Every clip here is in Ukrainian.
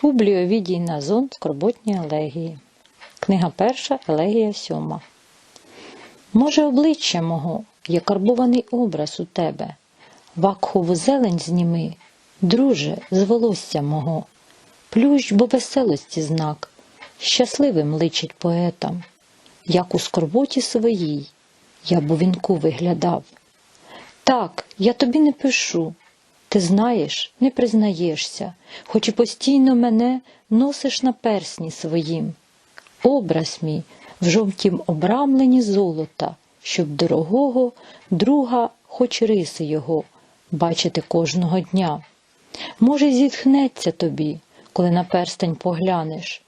Публій Овідій Назон Скорботні елегії. Книга перша, елегія сьома. Може, обличчя мого є карбований образ у тебе. Вакхову зелень зніми, друже, з волосся мого. Плющ, бо веселості знак, щасливим личить поетам. Як у скорботі своїй, я б вінку виглядав. Так, я тобі не пишу. Ти знаєш, не признаєшся, хоч і постійно мене носиш на персні своїм. Образ мій в жовтім обрамленні золота, щоб дорогого друга, хоч риси його, бачити кожного дня. Може, зітхнеться тобі, коли на перстень поглянеш,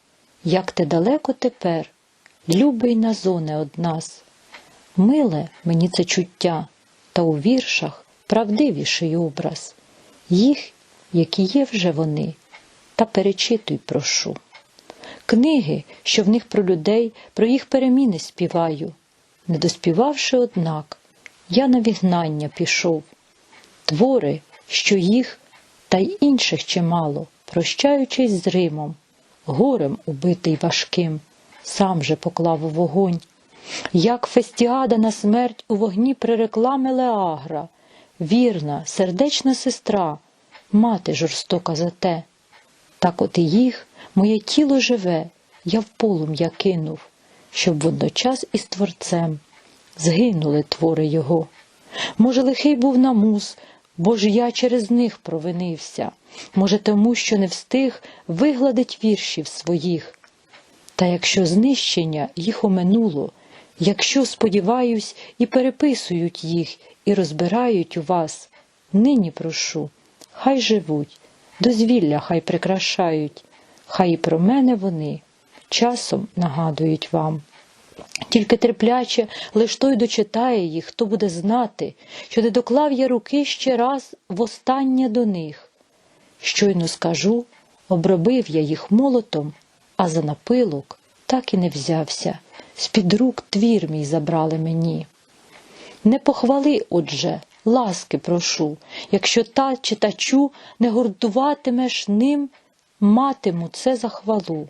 як ти далеко тепер, любий назоне од нас. Миле мені це чуття, та у віршах правдивіший образ. Їх, які є вже вони, та перечитуй прошу. Книги, що в них про людей, про їх переміни співаю. Не доспівавши, однак, я на вігнання пішов. Твори, що їх, та й інших чимало, прощаючись з Римом, горем убитий важким, сам же поклав у вогонь. Як Фестіада на смерть у вогні прирекла Мелеагра, вірна, сердечна сестра, мати жорстока за те. Так от і їх, моє тіло живе, я в полум'я кинув, щоб водночас із творцем згинули твори його. Може, лихий був намус, бо ж я через них провинився, може, тому, що не встиг вигладить віршів своїх. Та якщо знищення їх оминуло, якщо, сподіваюсь, і переписують їх, і розбирають у вас, нині прошу, хай живуть, дозвілля хай прикрашають, хай і про мене вони часом нагадують вам. Тільки терпляче лиш той дочитає їх, хто буде знати, що не доклав я руки ще раз востаннє до них. Щойно скажу, обробив я їх молотом, а за напилок так і не взявся. З-під рук твір мій забрали мені. Не похвали, отже, ласки прошу, якщо та читачу не гордуватимеш ним, матиму це за хвалу.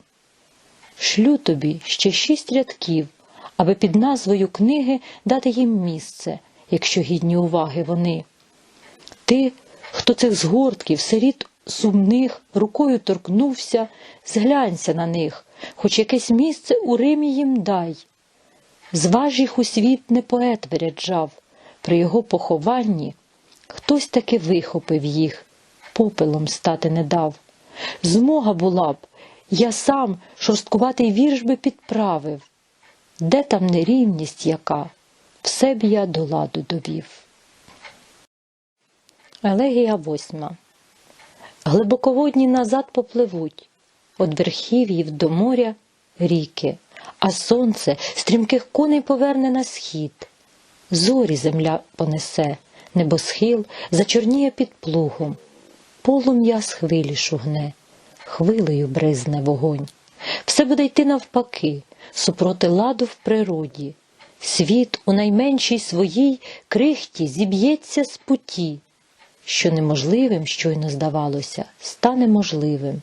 Шлю тобі ще шість рядків, аби під назвою книги дати їм місце, якщо гідні уваги вони. Ти, хто цих згортків, сиріт сумних, рукою торкнувся, зглянься на них, хоч якесь місце у Римі їм дай. Зваж їх у світ не поет виряджав, при його похованні хтось таки вихопив їх, попелом стати не дав. Змога була б, я сам шорсткуватий вірш би підправив. Де там нерівність яка, все б я до ладу довів. Елегія восьма. Глибоководні назад попливуть, Од верхів'їв до моря ріки, а сонце стрімких коней поверне на схід. Зорі земля понесе, небосхил зачорніє під плугом, полум'я з хвилі шугне, хвилею бризне вогонь. Все буде йти навпаки, супроти ладу в природі. Світ у найменшій своїй крихті зіб'ється з путі, що неможливим щойно здавалося, стане можливим.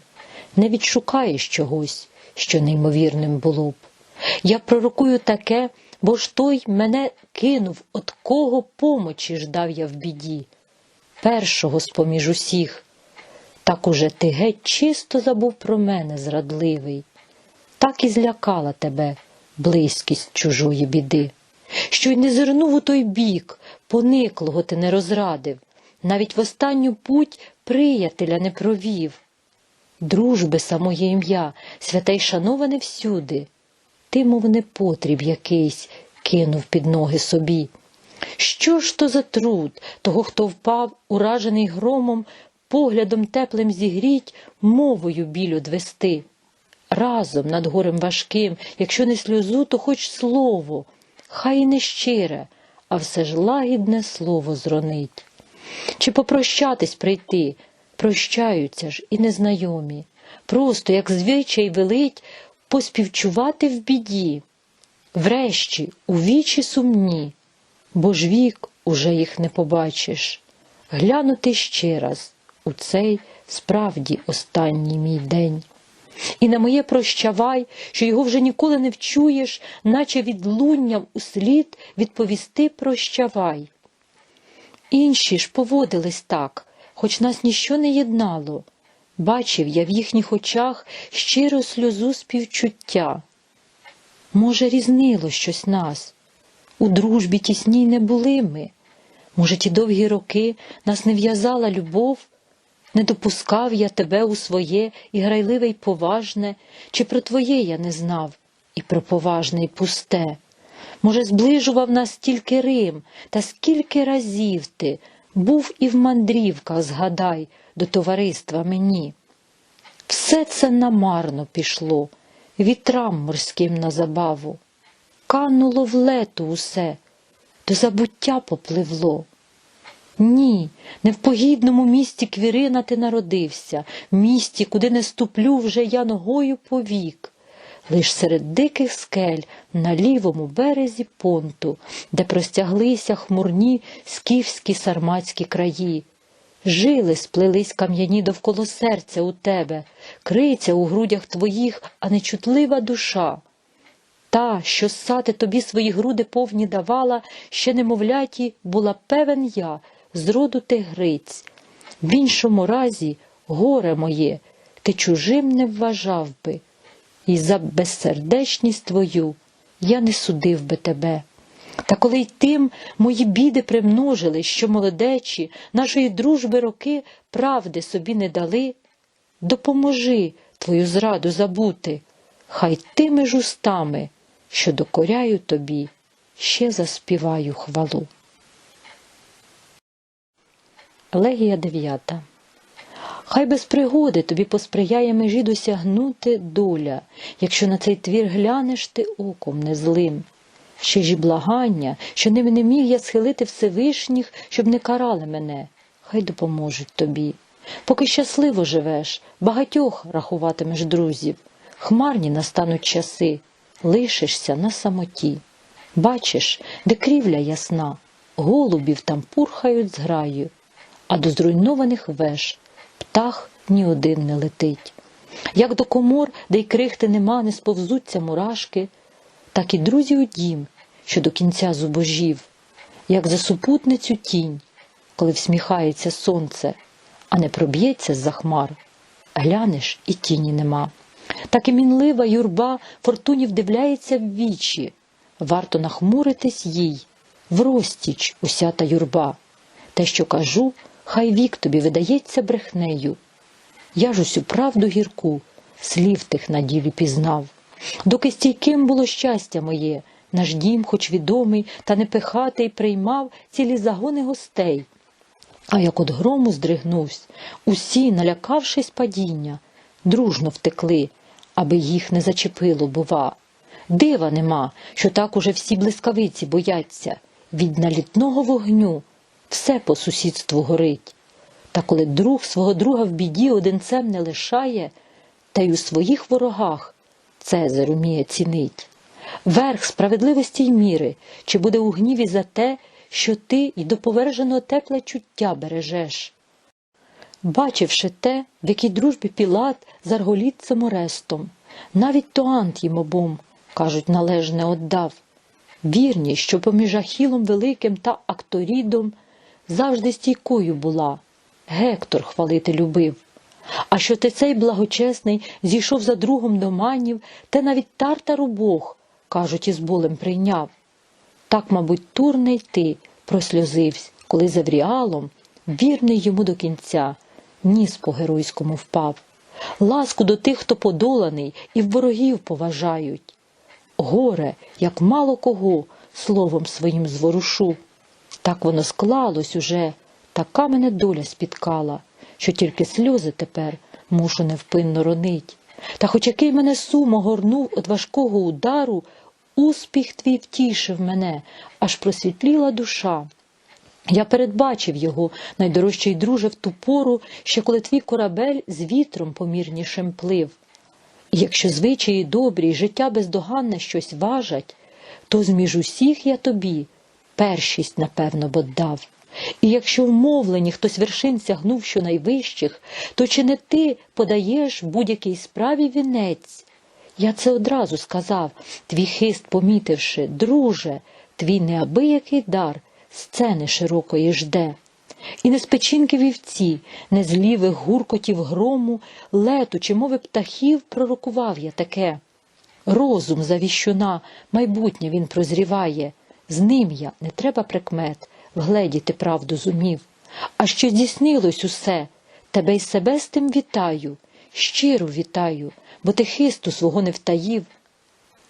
Не відшукаєш чогось, що неймовірним було б. Я пророкую таке, бо ж той мене кинув, от кого помочі ждав я в біді, першого з-поміж усіх. Так уже ти геть чисто забув про мене, зрадливий, так і злякала тебе близькість чужої біди, що й не зирнув у той бік, пониклого ти не розрадив, навіть в останню путь приятеля не провів. Дружби самоє ім'я, святе й шановане всюди, ти, мов непотріб якийсь, кинув під ноги собі. Що ж то за труд того, хто впав, уражений громом, поглядом теплим зігріть, мовою біль одвести? Разом над горем важким, якщо не сльозу, то хоч слово, хай і не щире, а все ж лагідне слово зронить. Чи попрощатись прийти, прощаються ж і незнайомі, просто, як звичай велить, поспівчувати в біді, врешті у вічі сумні, бо ж вік уже їх не побачиш, глянути ще раз у цей справді останній мій день. І на моє прощавай, що його вже ніколи не вчуєш, наче відлунням услід відповісти прощавай. Інші ж поводились так, хоч нас ніщо не єднало. Бачив я в їхніх очах щиру сльозу співчуття. Може, різнило щось нас, у дружбі тісній не були ми. Може, ті довгі роки нас не в'язала любов, не допускав я тебе у своє і грайливе й поважне, чи про твоє я не знав, і про поважне й пусте. Може, зближував нас тільки Рим, та скільки разів ти був і в мандрівках, згадай, до товариства мені. Все це намарно пішло, вітрам морським на забаву. Кануло в лету усе, до забуття попливло. Ні, не в погідному місті Квірина ти народився, місті, куди не ступлю вже я ногою повік. Лиш серед диких скель на лівому березі понту, де простяглися хмурні скіфські сарматські краї. Жили сплелись кам'яні довколо серця у тебе, криця у грудях твоїх, а нечутлива душа. Та, що ссати тобі свої груди повні давала, ще немовляті, була певен я, з роду ти гриць. В іншому разі, горе моє, ти чужим не вважав би, і за безсердечність твою я не судив би тебе. Та коли й тим мої біди примножили, що молодечі, нашої дружби роки правди собі не дали, допоможи твою зраду забути, хай тими ж устами, що докоряю тобі, ще заспіваю хвалу. Елегія дев'ята. Хай без пригоди тобі посприяє межі досягнути доля, якщо на цей твір глянеш ти оком незлим. Ще ж благання, що ними не міг я схилити Всевишніх, щоб не карали мене, хай допоможуть тобі. Поки щасливо живеш, багатьох рахуватимеш друзів, хмарні настануть часи, лишишся на самоті. Бачиш, де крівля ясна, голубів там пурхають зграю, а до зруйнованих веж птах ні один не летить. Як до комор, де й крихти нема, не сповзуться мурашки, так і друзі у дім, що до кінця зубожів, як за супутницю тінь, коли всміхається сонце, а не проб'ється з-за хмар. Глянеш і тіні нема. Так і мінлива юрба фортуні вдивляється в вічі. Варто нахмуритись їй, в розтіч уся та юрба. Те, що кажу, хай вік тобі видається брехнею. Я ж усю правду гірку, слів тих на ділі пізнав. Доки стійким було щастя моє, наш дім, хоч відомий, та не пихатий, приймав цілі загони гостей. А як от грому здригнувсь, усі, налякавшись падіння, дружно втекли, аби їх не зачепило, бува. Дива нема, що так уже всі блискавиці бояться, від налітного вогню все по сусідству горить. Та коли друг свого друга в біді одинцем не лишає, та й у своїх ворогах Цезар уміє цінить. Верх справедливості й міри, чи буде у гніві за те, що ти й до поверженого тепле чуття бережеш. Бачивши те, в якій дружбі Пілат з арголітцем Орестом, навіть Тоант їм обом, кажуть, належне отдав. Вірні, що поміж Ахілом Великим та Акторідом завжди стійкою була, Гектор хвалити любив. А що ти цей благочесний зійшов за другом до манів, те навіть тартару Бог, кажуть, із болем прийняв. Так, мабуть, Турне й ти просльозивсь, коли за Вріалом, вірний йому до кінця, ніс по геройському впав. Ласку до тих, хто подоланий, і в ворогів поважають. Горе, як мало кого, словом своїм зворушу. Так воно склалось уже, така мене доля спіткала, що тільки сльози тепер мушу невпинно ронить. Та хоч який мене сум огорнув від важкого удару, успіх твій втішив мене, аж просвітліла душа. Я передбачив його, найдорожчий друже, в ту пору, ще коли твій корабель з вітром помірнішим плив. І якщо звичаї добрі, й життя бездоганне щось важать, то зміж усіх я тобі першість, напевно, б отдав. І якщо вмовлені хтось вершин сягнув щонайвищих, то чи не ти подаєш будь-якій справі вінець? Я це одразу сказав, твій хист помітивши, друже, твій неабиякий дар сцени широкої жде. І не з печінки вівці, не з лівих гуркотів грому, лету чи мови птахів пророкував я таке. Розум завіщуна, майбутнє він прозріває. З ним я, не треба прикмет, вгледіти правду зумів. А що здійснилось усе, тебе й себе з тим вітаю, щиро вітаю, бо ти хисту свого не втаїв.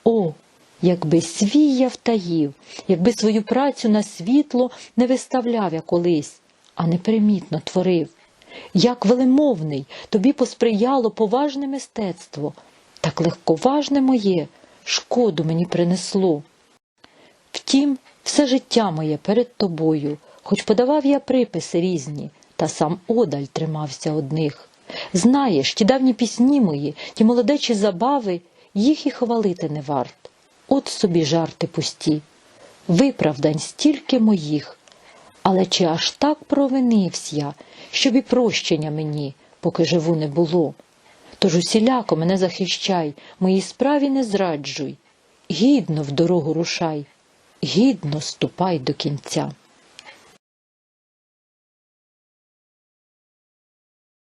О, якби свій я втаїв, якби свою працю на світло не виставляв я колись, а непримітно творив. Як велемовний, тобі посприяло поважне мистецтво, так легковажне моє шкоду мені принесло. Втім, все життя моє перед тобою, хоч подавав я приписи різні, та сам одаль тримався одних. Знаєш, ті давні пісні мої, ті молодечі забави, їх і хвалити не варт. От собі жарти пусті. Виправдань стільки моїх. Але чи аж так провинився я, щоб і прощення мені, поки живу не було? Тож усіляко мене захищай, моїй справі не зраджуй, гідно в дорогу рушай, гідно ступай до кінця.